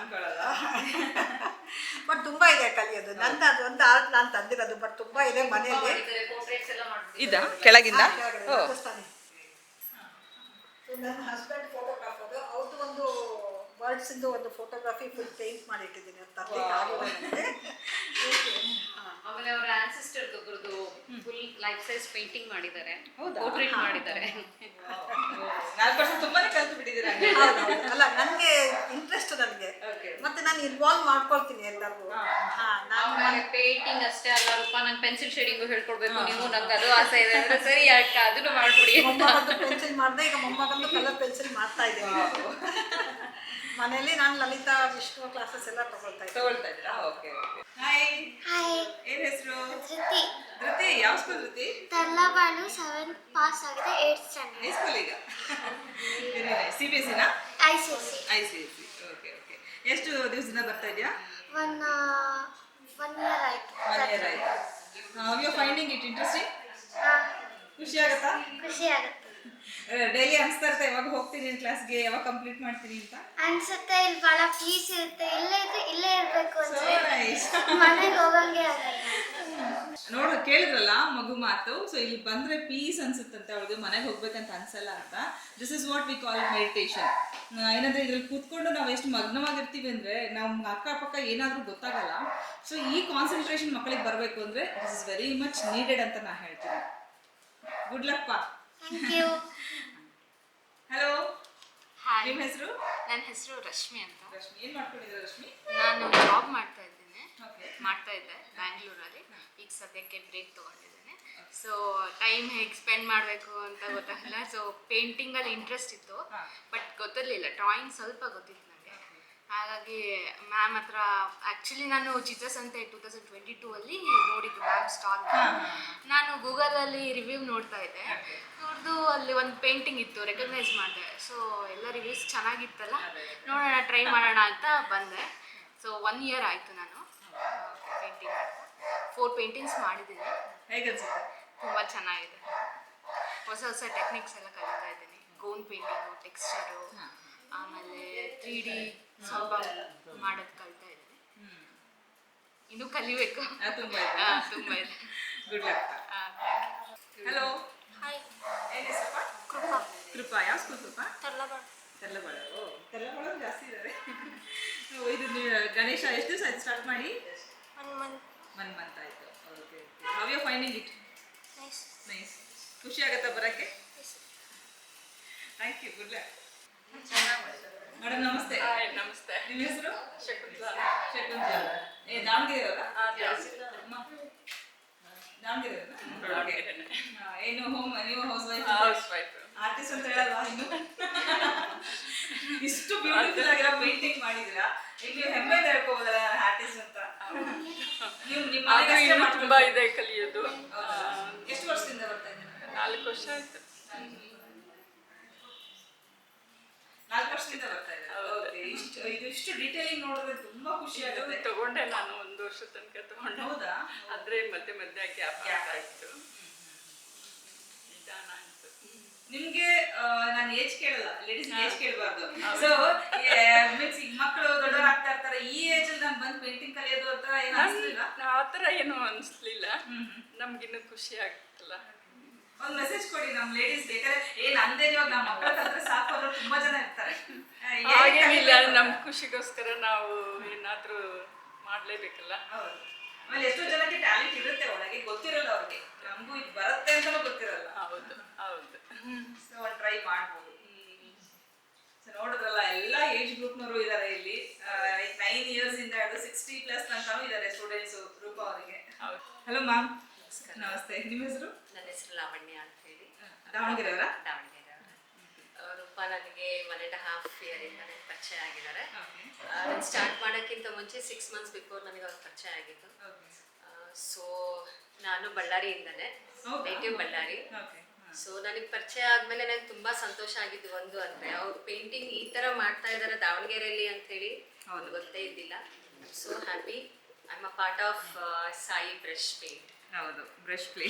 ಬಟ್ ತುಂಬ ಇದೆ ಕಲಿಯೋದು. ನಂದು ಅದು ಒಂದು ಆರ್ಟ್ ನಾನು ತಂದಿರೋದು ಬಟ್ ತುಂಬ ಇದೆ ಮನೆಯಲ್ಲಿ. ಇದ? ಕೆಳಗಿಂದ? ನನ್ನ ಹಸ್ಬೆಂಡ್ ಫೋಟೋಗ್ರಾಫರ್ ಅವ್ರದ್ದು ಒಂದು ಬರ್ಡ್ಸ್ ಇಂದು ಒಂದು ಫೋಟೋಗ್ರಫಿ ಫುಲ್ ಪೇಂಟ್ ಮಾಡಿ ಇಟ್ಟಿದ್ದೀನಿ ಅದು ತರ್ಲಿಕ್ಕೆ ಆಗಿಲ್ಲ ನನಗೆ. ಆಮೇಲೆ ಅವರ ಆನ್ಸಿಸ್ಟರ್ ಒಬ್ಬರದು ಫುಲ್ ಲೈಫ್ ಸೈಜ್ ಪೇಂಟಿಂಗ್ ಮಾಡಿದ್ದಾರೆ. ಪೋರ್ಟ್ರೇಟ್ ಮಾಡಿದ್ದಾರೆ. ನಾಲ್ಕು ವರ್ಷ ತುಂಬಾನೇ ಕಲ್ತು ಬಿಟ್ಟಿದ್ದೀರಾ ಅಲ್ಲ ನನಗೆ ಇಂಟ್ರೆಸ್ಟ್ ನನಗೆ. ಮತ್ತೆ ನಾನು ಇನ್ವಾಲ್ವ್ ಮಾಡ್ಕೊಳ್ತೀನಿ ಎಲ್ಲರಿಗೂ. ಹಾ. ನಾನು ಪೇಂಟಿಂಗ್ ಅಷ್ಟೇ ಅಲ್ಲ ರೂಪ ನಂಗೆ ಪೆನ್ಸಿಲ್ ಶೇಡಿಂಗು ಹೇಳ್ಕೊಡ್ಬೇಕು ನೀವು ನಂಗೆ ಅದು ಆಸೆ ಇದೆ ಅಂದ್ರೆ ಸರಿ ಅಕ್ಕ ಅದನ್ನು ಮಾಡ್ಬಿಡಿ ಮೊಮ್ಮಗಂದು ಪೆನ್ಸಿಲ್ ಮಾಡಿದೆ ಈಗ ಮೊಮ್ಮಗಂದು ಕಲರ್ ಪೆನ್ಸಿಲ್ ಮಾಡ್ತಾ ಇದ್ದೀನಿ. ಮನೆಯಲ್ಲಿ ನಾನು ಲಲಿತಾ ವಿಷ್ಣು ಕ್ಲಾಸಸ್ ಎಲ್ಲ ತಗೊಳ್ತಾ ಇದ್ದೀನಿ ತಗೊಳ್ತಾ ಇದ್ದೀರಾ? Okay okay. ಹಾಯ್ ಹಾಯ್ ಏನ್ ಹೆಸರು? ಧೃತಿ. ಧೃತಿ ಯಾವ school Dhriti? Tarlabalu seventh pass ಆಗಿದೆ ಏಯ್ಟ್ ಸ್ಟ್ಯಾಂಡರ್ಡ್ ಹೈ ಸ್ಕೂಲ್ ಈಗ? Very nice C B S Sina I C S C I C S C okay okay ಎಷ್ಟು ದಿವಸದಿಂದ ಬರ್ತಾ ಇದೆಯಾ ಒನ್ ಒನ್ ಇಯರ್ ಆಯ್ತು. ಒನ್ ಇಯರ್ ಆಯ್ತು. ಯು ಫೈಂಡಿಂಗ್ ಇಟ್ ಇಂಟ್ರೆಸ್ಟಿಂಗ್ ಹಾಂ. ಖುಷಿ ಆಗುತ್ತಾ? ಖುಷಿ ಆಗುತ್ತೆ. ಡೈಲಿ ಅನಿಸ್ತಾ ಇರ್ತಾ ಯಾವಾಗ ಹೋಗ್ತೀನಿ ಕ್ಲಾಸ್ಗೆ ಯಾವಾಗ ಕಂಪ್ಲೀಟ್ ಮಾಡ್ತೀನಿ ಅಂತ. ಅನ್ಸುತ್ತೆ ಇಲ್ಲಿ ಬಹಳ ಪೀಸ್ ಇರುತ್ತೆ ಇಲ್ಲೇ ಇದ್ರೆ ಇಲ್ಲೇ ಇರಬೇಕು ಅಂತ. ಮನೆಗೆ ಹೋಗಂಗೆ ಆಗಲ್ಲ. ನೋಡ ಕೇಳಿದ್ರಲ್ಲ ಮಗು ಮಾತು ಸೊ ಇಲ್ಲಿ ಬಂದ್ರೆ ಪೀಸ್ ಅನ್ಸುತ್ತಂತೆ ಅವಳಿಗೆ ಮನೆಗೆ ಹೋಗ್ಬೇಕಂತ ಅನ್ಸಲ್ಲ ಅಂತ. This is what we call meditation ಏನಂದ್ರೆ ಇದ್ರಲ್ಲಿ ಕೂತ್ಕೊಂಡು ನಾವು ಎಷ್ಟು ಮಗ್ನವಾಗಿರ್ತೀವಿ ಅಂದ್ರೆ ನಮ್ಮ ಅಕ್ಕಪಕ್ಕ ಏನಾದ್ರೂ ಗೊತ್ತಾಗಲ್ಲ. ಸೊ ಈ ಕಾನ್ಸಂಟ್ರೇಷನ್ ಮಕ್ಕಳಿಗೆ ಬರಬೇಕು ಅಂದ್ರೆ this is very much needed ಅಂತ ನಾ ಹೇಳ್ತೀನಿ. ಗುಡ್ ಲಕ್ ಪಾ. ಥ್ಯಾಂಕ್ ಯು ಹಲೋ ಹಾಯ್ ನಿಮ್ಮ ಹೆಸರು? ನನ್ನ ಹೆಸರು ರಶ್ಮಿ ಅಂತ. ರಶ್ಮಿ. ಏನು ಮಾಡ್ಕೊಂಡಿದ್ದೀರಾ ರಶ್ಮಿ? ನಾನು ಜಾಬ್ ಮಾಡ್ತಾ ಇದ್ದೇನೆ. ಮಾಡ್ತಾ ಇದ್ದೆ ಬ್ಯಾಂಗ್ಳೂರಲ್ಲಿ. ಈಗ ಸದ್ಯಕ್ಕೆ ಬ್ರೇಕ್ ತೊಗೊಂಡಿದ್ದೇನೆ. ಸೊ ಟೈಮ್ ಹೇಗೆ ಸ್ಪೆಂಡ್ ಮಾಡಬೇಕು ಅಂತ ಗೊತ್ತಾಗಲ್ಲ. ಸೊ ಪೇಂಟಿಂಗಲ್ಲಿ ಇಂಟ್ರೆಸ್ಟ್ ಇತ್ತು. ಬಟ್ ಗೊತ್ತಿರಲಿಲ್ಲ. ಡ್ರಾಯಿಂಗ್ ಸ್ವಲ್ಪ ಗೊತ್ತಿತ್ತು ನನಗೆ. ಹಾಗಾಗಿ ಮ್ಯಾಮ್ ಹತ್ರ ಆ್ಯಕ್ಚುಲಿ ನಾನು Chitrasanthe two thousand twenty two ಅಲ್ಲಿ ನೋಡಿದ್ದು. ಮ್ಯಾಮ್ ಸ್ಟಾಲ್ ನಾನು ಗೂಗಲಲ್ಲಿ ರಿವ್ಯೂ ನೋಡ್ತಾ ಇದ್ದೆ. ಇವ್ರದ್ದು ಅಲ್ಲಿ ಒಂದು ಪೇಂಟಿಂಗ್ ಇತ್ತು ರೆಕಗ್ನೈಸ್ ಮಾಡಿದೆ. ಸೊ ಎಲ್ಲ ರಿವ್ಯೂಸ್ ಚೆನ್ನಾಗಿತ್ತಲ್ಲ? ನೋಡೋಣ ಟ್ರೈ ಮಾಡೋಣ ಅಂತ ಬಂದೆ. ಸೊ ಒನ್ ಇಯರ್ ಆಯಿತು ನಾನು ಪೇಂಟಿಂಗ್ ಫೋರ್ ಪೇಂಟಿಂಗ್ಸ್ ಮಾಡಿದ್ದೀನಿ. ಹೇಗನ್ಸುತ್ತೆ? ತುಂಬ ಚೆನ್ನಾಗಿದೆ. ಹೊಸ ಹೊಸ ಟೆಕ್ನಿಕ್ಸ್ ಎಲ್ಲ ಕಲಿತಾ ಇದ್ದೀನಿ. ಗೋನ್ ಪೇಂಟಿಂಗು ಟೆಕ್ಸ್ಚರು ಆಮೇಲೆ ತ್ರೀ ಡಿ ಸ್ವಲ್ಪ ಮಾಡೋದು ಕಲಿತಾ ಇದ್ದೀನಿ. ಇನ್ನೂ ಕಲಿಬೇಕು. ತುಂಬಾ ಇದೆ. ಹಾ, ತುಂಬ ಇದೆ. ಗುಡ್ ಲಕ್ ಹಲೋ ಹಾಯ್ ಏನು ಹೆಸರಪ್ಪ ಕೃಪಾ. ಕೃಪಾ ಯಾವ ಸ್ಕೂಲ್ ಕೃಪಾ? ತರ್ಲಬಾಳ. ತರ್ಲಬಾಳ. ಓ ತರ್ಲಬಾಳ ಜಾಸ್ತಿ ಇದ್ದಾರೆ ಇದು ನೀವು ಗಣೇಶ ಎಷ್ಟು ದಿವಸ ಆಯ್ತು ಸ್ಟಾರ್ಟ್ ಮಾಡಿ? ಒನ್ ಮಂತ್ ಒನ್ ಮಂತ್ ಆಯಿತು. Okay how you finding it nice nice ಖುಷಿ ಆಗುತ್ತಾ ಬರೋಕ್ಕೆ? Thank you good luck madam ನಮಸ್ತೆ. ನಮಸ್ತೆ. ನಿಮ್ಮ ಹೆಸರು? ಶಕುಂತಲಾ. ಶಕುಂತಲಾ. ಏ ದಾವಣಗೆರೆ. ಅಮ್ಮ. ದಾವಣಗೆರೆ ಏನು ಹೋಮ್ ನೀವು housewife housewife artist ಅಂತ ಹೇಳಲ್ಲ ಇನ್ನು? ಇಷ್ಟು ಬ್ಯೂಟಿಫುಲ್ ಆಗಿರೋ ಪೇಂಟಿಂಗ್ ಮಾಡಿದಿರಾ ಇಲ್ಲಿ ಹೆಮ್ಮೆ ಹೇಳ್ಕೋಬೋದಲ್ಲ ಆರ್ಟಿಸ್ಟ್ ಅಂತ. ನೀವು ನಿಮ್ಮ ಇನ್ನೂ ತುಂಬಾ ಇದೆ ಕಲಿಯೋದು? ಎಷ್ಟು ವರ್ಷದಿಂದ ಬರ್ತಾ ಇದ್ದೀರಾ? ನಾಲ್ಕು ವರ್ಷ ಆಯ್ತು. ನಾಲ್ಕು ವರ್ಷದಿಂದ ಬರ್ತಾ ಇದು ಇಷ್ಟು ಡೀಟೇಲಿಂಗ್ ನೋಡಿದ್ರೆ ತುಂಬಾ ಖುಷಿ ಆಗುತ್ತೆ. ತಗೊಂಡೆ ನಾನು ಒಂದು ವರ್ಷ ತನಕ ತಗೊಂಡೆ. ಹೌದಾ? ಆದ್ರೆ ಮತ್ತೆ ಮಧ್ಯ ಗ್ಯಾಪ್ ಆಯ್ತು. ನಿಧಾನ ಆಯ್ತು. ನಿಮ್ಗೆ ನಾನು ಏಜ್ ಕೇಳಲ್ಲ. ಲೇಡೀಸ್ ಏಜ್ ಕೇಳಬಾರ್ದು. ಸೊ ಮೀನ್ಸ್ ಈಗ ಮಕ್ಕಳು ದೊಡ್ಡವರಾಗ್ತಾ ಇರ್ತಾರೆ. ಈ ಏಜ್ ಅಲ್ಲಿ ನಾನು ಬಂದು ಪೇಂಟಿಂಗ್ ಕಲಿಯೋದು ಅಂತ ಏನು ಅನಿಸ್ಲಿಲ್ಲ? ಆ ತರ ಏನು ಅನಿಸ್ಲಿಲ್ಲ. ನಮ್ಗಿನ್ನೂ ಖುಷಿ ಆಗುತ್ತಲ್ಲ ಒಂದು ಮೆಸೇಜ್ ಕೊಡಿ ನಮ್ಮ ಲೇಡೀಸ್ ಬೇಕಾದ್ರೆ ಏನ್ ನಂದೇ ಇವಾಗ ನಮ್ಮ ಮಕ್ಕಳ ಕಲ್ತ್ರೆ ಸಾಕು ಅಂದ್ರೆ ತುಂಬಾ ಜನ ಇರ್ತಾರೆ. ನಮ್ ಏನ್ ಹಾಗೇನಿಲ್ಲ ನಮ್ಮ ಖುಷಿಗೋಸ್ಕರ ನಾವು ಏನಾದ್ರೂ ಮಾಡ್ಲೇಬೇಕಲ್ಲ? ಆಮೇಲೆ ಎಷ್ಟೋ ಜನಕ್ಕೆ ಟ್ಯಾಲೆಂಟ್ ಇರುತ್ತೆ ಒಳಗೆ ಗೊತ್ತಿರಲ್ಲ ಅವ್ರಿಗೆ. ನಮಗೂ ಇದು ಬರುತ್ತೆ ಅಂತಾನೂ ಗೊತ್ತಿರಲ್ಲ. ಹೌದು ಹೌದು. ಸೊ ಒಂದು ಟ್ರೈ ಮಾಡ್ಬೋದು. ಸೊ ನೋಡಿದ್ರಲ್ಲ ಎಲ್ಲ ಏಜ್ ಗ್ರೂಪ್ನವರು ಇದ್ದಾರೆ ಇಲ್ಲಿ. ನೈನ್ ಇಯರ್ಸ್ ಇಂದ ಹಿಡಿದು ಸಿಕ್ಸ್ಟಿ ಪ್ಲಸ್ ತನಕನೂ ಇದ್ದಾರೆ ಸ್ಟೂಡೆಂಟ್ಸ್ ರೂಪ ಅವರಿಗೆ. ಹೌದು. ಹಲೋ ಮ್ಯಾಮ್ ನಮಸ್ತೆ. ನಿಮ್ಮ ಹೆಸರು? ಹೆಸರು ಲಾವಣ್ಯ ಅಂತ ಹೇಳಿ. ದಾವಣಗೆರೆ ಅವರಾ ದಾವಣಗೆರೆ ರೂಪ ನನಗೆ ಒನ್ ಆ್ಯಂಡ್ ಹಾಫ್ ಇಯರ್ ಇಂದ ಪರಿಚಯ ಆಗಿದ್ದಾರೆ. ಸ್ಟಾರ್ಟ್ ಮಾಡೋಕ್ಕಿಂತ ಮುಂಚೆ ಸಿಕ್ಸ್ ಮಂತ್ಸ್ ಬಿಫೋರ್ ನನಗೆ ಅವ್ರ ಪರಿಚಯ ಆಗಿತ್ತು ಸೊ ನಾನು ಬಳ್ಳಾರಿಯಿಂದನೇ ಹೌದಾ? ನೇಟಿವ್ ಬಳ್ಳಾರಿ. ಸೊ ನನಗೆ ಪರಿಚಯ ಆದ್ಮೇಲೆ ನನಗೆ ತುಂಬಾ ಸಂತೋಷ ಆಗಿದ್ದು ಒಂದು ಅಂದ್ರೆ ಅವ್ರು ಪೇಂಟಿಂಗ್ ಈ ತರ ಮಾಡ್ತಾ ಇದ್ದಾರೆ ದಾವಣಗೆರೆಯಲ್ಲಿ ಅಂತ ಹೇಳಿ. ಗೊತ್ತೇ ಇದ್ದಿಲ್ಲ. So happy I am a part of Sai brush paint ಹೌದು ಬ್ರಷ್ ಪ್ಲೇ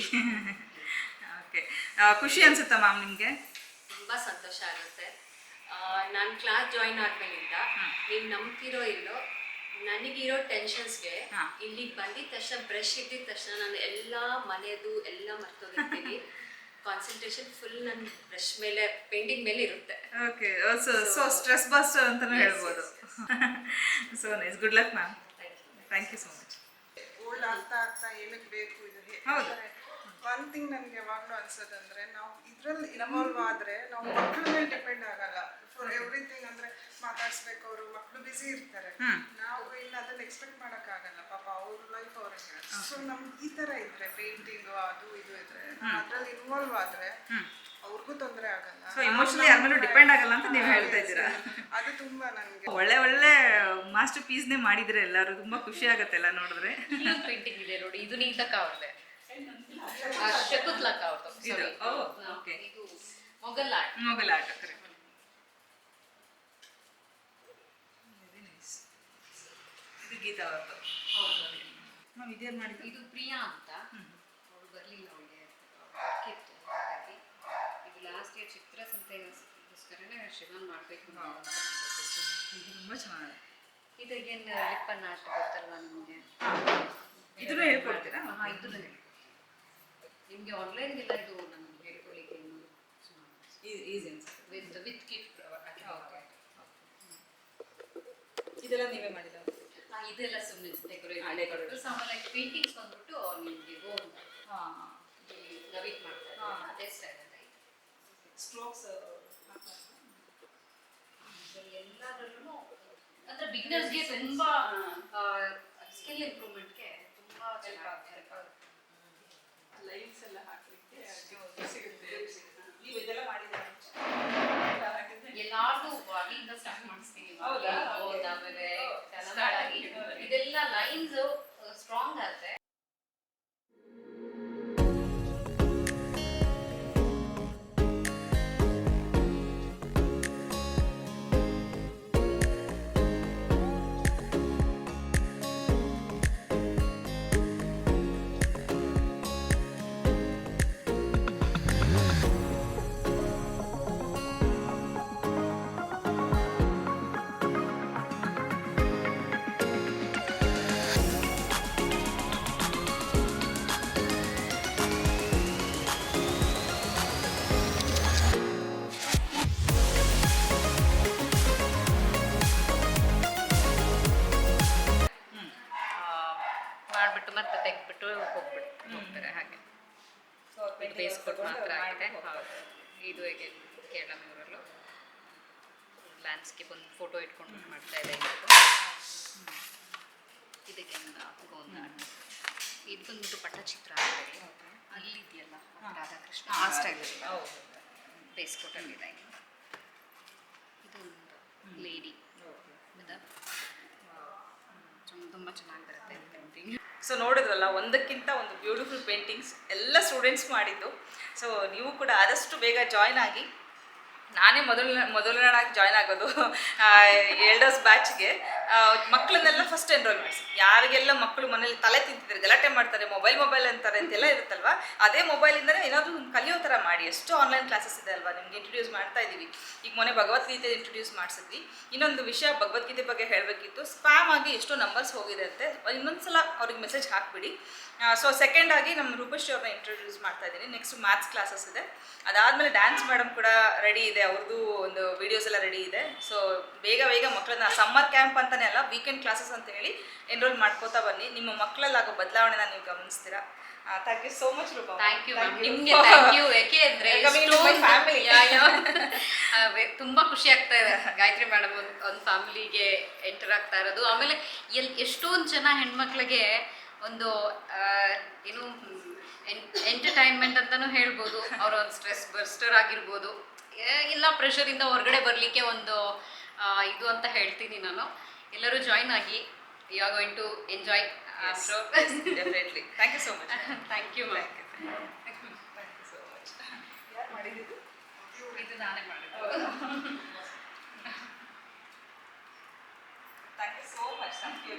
ಓಕೆ ಖುಷಿ ಅನ್ಸುತ್ತಾ ಮ್ಯಾಮ್ ನಿಮಗೆ? ತುಂಬ ಸಂತೋಷ ಆಗುತ್ತೆ. ನಾನು ಕ್ಲಾಸ್ ಜಾಯಿನ್ ಆದ್ಮೇಲಿಂದ ನೀವು ನಂಬ್ತಿರೋ ಇಲ್ಲೋ ನನಗಿರೋ ಟೆನ್ಷನ್ಸ್ಗೆ ಇಲ್ಲಿ ಇಲ್ಲಿಗೆ ಬಂದಿದ ತಕ್ಷಣ ಬ್ರಷ್ ಇದ್ದಿದ ತಕ್ಷಣ ನಾನು ಎಲ್ಲ ಮನೆಯದು ಎಲ್ಲ ಮರ್ತೋಗಿರ್ತೀನಿ. ಕಾನ್ಸಂಟ್ರೇಷನ್ ಫುಲ್ ನನ್ನ ಬ್ರಷ್ ಮೇಲೆ ಪೇಂಟಿಂಗ್ ಮೇಲೆ ಇರುತ್ತೆ. Okay so so stress buster ಅಂತಾನೂ ಹೇಳ್ಬೋದು. So nice good luck ma'am thank you so much old ಆಗ್ತಾ ಆಗ್ತಾ ಏನಕ್ಕೆ ಬೇಕು ಇದು ಹೌದು. ಒನ್ ಥಿಂಗ್ ನನಗೆ ಯಾವಾಗಲೂ ಅನ್ಸೋದಂದ್ರೆ ನಾವು ಇದ್ರಲ್ಲಿ ಇನ್ವಾಲ್ವ್ ಆದರೆ ನಾವು ಮಕ್ಕಳ ಮೇಲೆ ಡಿಪೆಂಡ್ ಆಗಲ್ಲ. ಫಾರ್ ಎವ್ರಿಥಿಂಗ್ ಅಂದ್ರೆ ಮಾತಾಡ್ಸ್ಬೇಕು ಅವರು ಮಕ್ಕಳು ಬಿಸಿ ಇರ್ತಾರೆ. ನಾವು ಇಲ್ಲ ಅದನ್ನ ಎಕ್ಸ್ಪೆಕ್ಟ್ ಮಾಡಕ್ ಆಗಲ್ಲ ಪಾಪ ಅವ್ರ ಲೈಫ್ ಅವ್ರಿಗೆ ಸೊ ನಮ್ಗೆ ಈ ತರ ಇದ್ರೆ ಪೇಂಟಿಂಗ್ ಅದು ಇದು ಇದ್ರೆ ಅದ್ರಲ್ಲಿ ಇನ್ವಾಲ್ವ್ ಆದ್ರೆ ಅವ್ರಿಗೂ ತೊಂದರೆ ಆಗಲ್ಲ. ಸೊ ಇಮೋಷನಲಿ ಯಾರ ಮೇಲೂ ಡಿಪೆಂಡ್ ಆಗಲ್ಲ ಅಂತ ನೀವು ಹೇಳ್ತಾ ಇದ್ದೀರಾ? ಅದು ತುಂಬಾ ನನಗೆ ಒಳ್ಳೆ ಒಳ್ಳೆ ಮಾಸ್ಟರ್ ಪೀಸ್ನೇ ಮಾಡಿದ್ರೆ ಎಲ್ಲರೂ ತುಂಬಾ ಖುಷಿ ಆಗುತ್ತೆ ಎಲ್ಲ ನೋಡಿದ್ರೆ. ಪೇಂಟಿಂಗ್ ಇದೆ ನೋಡಿ ಇದು ನೀತಕ್ಕ ಅವ್ರದ್ದೆ ಶಕುತ್ಲಕ್ಕ ಅವ್ರದ್ದು ಇದು ಓಕೆ ಇದು ಮೊಘಲ್ ಆರ್ಟ್. ಮೊಬೈಲ್ ಆಟ ಕರೆಕ್ಟ್ ಇದು ಗೀತಾ ಅವ್ರದ್ದು ನಾವು ಇದೇನು ಮಾಡಿದ್ವಿ ಇದು ಪ್ರಿಯಾ ಅಂತ. ಅವಳು ಬರಲಿಲ್ಲ ಅವಳಿಗೆ ವರ್ಕಿತ್ತು ಹಾಗಾಗಿ ಇದು ಲಾಸ್ಟ್ ಇಯರ್ ಚಿತ್ರಸಂತೆಗೋಸ್ಕರನೇ ಶಿವನ್ ಮಾಡಬೇಕು. ತುಂಬ ಚೆನ್ನಾಗಿದೆ. ಇದಾಗೇನು ಲಿಪ್ಪನ್ ಆರ್ಟ್ ಗೊತ್ತಲ್ವ ನಿಮಗೆ? ಇದನ್ನು ಹೇಳ್ಕೊಡ್ತೀರಾ? ಹಾಂ ಇದನ್ನು ಹೇಳಿ ನಿಮಗೆ ಆನ್ಲೈನ್ ಇಲ್ಲ ಇದು ನಮ್ಗೆ ಹೇಳ್ಕೊಳ್ಳಿಕ್ಕೆ ಇನ್ನು ಈಸಿ ಅನ್ಸುತ್ತೆ. ವಿತ್ ವಿತ್ ಕಿಟ್ ಇದೆಲ್ಲ ನೀವೇ ಮಾಡಿದ ಇದೆಲ್ಲ ಸುಮ್ಮನೆ ಡೆಕೋರೇಟ್. ಸಾಮಾನ್ಯ ಪೇಂಟಿಂಗ್ಸ್ ಬಂದ್ಬಿಟ್ಟು ನಿಮಗೆ ಗೋನ್ ಹಾಂ. ನವೀನ್ ಮಾಡ್ತಾರೆ ಹಾಂ. ಅದೇ ಸ್ಟೈಲ್ ಸ್ಟ್ರೋಕ್ಸ್ ಎಲ್ಲದರಲ್ಲೂ ಅಂದ್ರೆ ಬಿಗ್ನರ್ಸ್ಗೆ ತುಂಬಾ ಸ್ಕಿಲ್ ಇಂಪ್ರೂವ್ಮೆಂಟ್ಗೆ ತುಂಬಾ ಚೆನ್ನಾಗಿ ಲೈನ್ಸ್ ಎಲ್ಲ ಹಾಕ್ಲಿಕ್ಕೆ ಸಿಗುತ್ತೆ. ನೀವು ಇದೆಲ್ಲ ಮಾಡಿದ್ರೆ ಎಲ್ಲಾರ್ದು ಬಾಡಿಯಿಂದ ಸ್ಟಾರ್ಟ್ ಮಾಡಿಸ್ತೀನಿ. ಹೌದಾ? ಆಮೇಲೆ ಆಗಿ ಇದೆಲ್ಲ ಲೈನ್ಸ್ ಬೇಸ್ ಕೋಟ್ ಮಾತ್ರ ಆಗಿದೆ. ಹೌದು. ಇದು ಹೇಗೆ ಕೇರಳ ಮ್ಯೂರಲ್ಲು ಲ್ಯಾಂಡ್ಸ್ಕೇಪ್ ಒಂದು ಫೋಟೋ ಇಟ್ಕೊಂಡು ಮಾಡ್ತಾ ಇದೆ. ಇದಕ್ಕೆ ಗೋಂದ ಇದು ಬಂದ್ಬಿಟ್ಟು ಪಟ್ಟಚಿತ್ರ ಆಗಿದೆ. ಅಲ್ಲಿ ಇದೆಯಲ್ಲ ರಾಧಾಕೃಷ್ಣ ಆ ಸ್ಟೈಲಲ್ಲಿ ಬೇಸ್ ಕೋಟಲ್ಲಿದೆ ಇದು ಒಂದು ಲೇಡಿ ತುಂಬ ಚೆನ್ನಾಗಿ ಬರುತ್ತೆ ಪೇಂಟಿಂಗ್ ಸೊ ನೋಡಿದ್ರಲ್ಲ, ಒಂದಕ್ಕಿಂತ ಒಂದು ಬ್ಯೂಟಿಫುಲ್ ಪೇಂಟಿಂಗ್ಸ್ ಎಲ್ಲ ಸ್ಟೂಡೆಂಟ್ಸ್ ಮಾಡಿದ್ದು. ಸೊ ನೀವು ಕೂಡ ಆದಷ್ಟು ಬೇಗ ಜಾಯ್ನ್ ಆಗಿ, ನಾನೇ ಮೊದಲ ಮೊದಲನಾಗಿ ಜಾಯ್ನ್ ಆಗೋದು ಎಲ್ಡರ್ಸ್ ಬ್ಯಾಚ್ಗೆ ಮಕ್ಕಳನ್ನೆಲ್ಲ ಫಸ್ಟ್ ಎನ್ರೋಲ್ ಮಾಡಿಸಿ. ಯಾರಿಗೆಲ್ಲ ಮಕ್ಕಳು ಮನೇಲಿ ತಲೆ ತಿಂತಿದ್ದಾರೆ, ಗಲಾಟೆ ಮಾಡ್ತಾರೆ ಮೊಬೈಲ್ ಮೊಬೈಲ್ ಅಂತಾರೆ ಅಂತೆಲ್ಲ ಇರುತ್ತಲ್ವಾ? ಅದೇ ಮೊಬೈಲಿಂದನೇ ಏನಾದರೂ ಕಲಿಯೋ ಥರ ಮಾಡಿ. ಎಷ್ಟು ಆನ್ಲೈನ್ ಕ್ಲಾಸಸ್ ಇದೆ ಅಲ್ವಾ? ನಿಮ್ಗೆ ಇಂಟ್ರೊಡ್ಯೂಸ್ ಮಾಡ್ತಾ ಇದ್ದೀವಿ ಈಗ ಮೊನ್ನೆ ಭಗವದ್ಗೀತೆ ಇಂಟ್ರೊಡ್ಯೂಸ್ ಮಾಡಿಸಿದ್ವಿ. ಇನ್ನೊಂದು ವಿಷಯ ಭಗವದ್ಗೀತೆ ಬಗ್ಗೆ ಹೇಳಬೇಕಿತ್ತು. ಸ್ಪ್ಯಾಮ್ ಆಗಿ ಎಷ್ಟೋ ನಂಬರ್ಸ್ ಹೋಗಿದೆ ಅಂತೆ. ಇನ್ನೊಂದ್ಸಲ ಅವ್ರಿಗೆ ಮೆಸೇಜ್ ಹಾಕಿಬಿಡಿ. ಸೊ ಸೆಕೆಂಡ್ ಆಗಿ ನಮ್ಮ ರೂಪಶ್ರೀ ಅವ್ರನ್ನ ಇಂಟ್ರೊಡ್ಯೂಸ್ ಮಾಡ್ತಾ ಇದ್ದೀನಿ ನೆಕ್ಸ್ಟ್ ಮ್ಯಾಥ್ಸ್ ಕ್ಲಾಸಸ್ ಇದೆ. ಅದಾದಮೇಲೆ ಡ್ಯಾನ್ಸ್ ಮೇಡಮ್ ಕೂಡ ರೆಡಿ ಇದೆ. ಅವ್ರದ್ದು ಒಂದು ವೀಡಿಯೋಸ್ ಎಲ್ಲ ರೆಡಿ ಇದೆ. ಸೊ ಬೇಗ ಬೇಗ ಮಕ್ಕಳನ್ನ ಸಮ್ಮರ್ ಕ್ಯಾಂಪ್ ಅಂತಾನೆ ಅಲ್ಲ ವೀಕೆಂಡ್ ಕ್ಲಾಸಸ್ ಅಂತ ಹೇಳಿ ಎನ್ರೋಲ್ ಮಾಡ್ಕೋತಾ ಬನ್ನಿ. ನಿಮ್ಮ ಮಕ್ಕಳಲ್ಲಾಗೋ ಬದಲಾವಣೆನ ನೀವು ಗಮನಿಸ್ತೀರಾ? Thank you so much Roopa thank you ನಿಮಗೆ ಥ್ಯಾಂಕ್ ಯು ಯಾಕೆ ಅಂದರೆ. ಫ್ಯಾಮಿಲಿ ತುಂಬಾ ಖುಷಿ ಆಗ್ತಾ ಇದೆ. ಗಾಯತ್ರಿ ಮೇಡಮ್ ಒಂದು ಒಂದು ಫ್ಯಾಮಿಲಿಗೆ ಎಂಟರ್ ಆಗ್ತಾ ಇರೋದು. ಆಮೇಲೆ ಎಲ್ ಎಷ್ಟೊಂದು ಜನ ಹೆಣ್ಮಕ್ಳಿಗೆ ಒಂದು ಏನು ಎಂಟರ್ಟೈನ್ಮೆಂಟ್ ಅಂತಾನೂ ಹೇಳ್ಬೋದು. ಅವರ ಒಂದು ಸ್ಟ್ರೆಸ್ ಬರ್ಸ್ಟರ್ ಆಗಿರ್ಬೋದು. ಎಲ್ಲ ಪ್ರೆಷರಿಂದ ಹೊರಗಡೆ ಬರಲಿಕ್ಕೆ ಒಂದು ಇದು ಅಂತ ಹೇಳ್ತೀನಿ ನಾನು. ಎಲ್ಲರೂ ಜಾಯಿನ್ ಆಗಿ you are going to enjoy definitely thank you so much thank you ma'am thank you so much ಯಾರು ಮಾಡಿದ್ದು? ಇದು ನಾನೇ ಮಾಡಿದ್ದು. Thank you so much thank you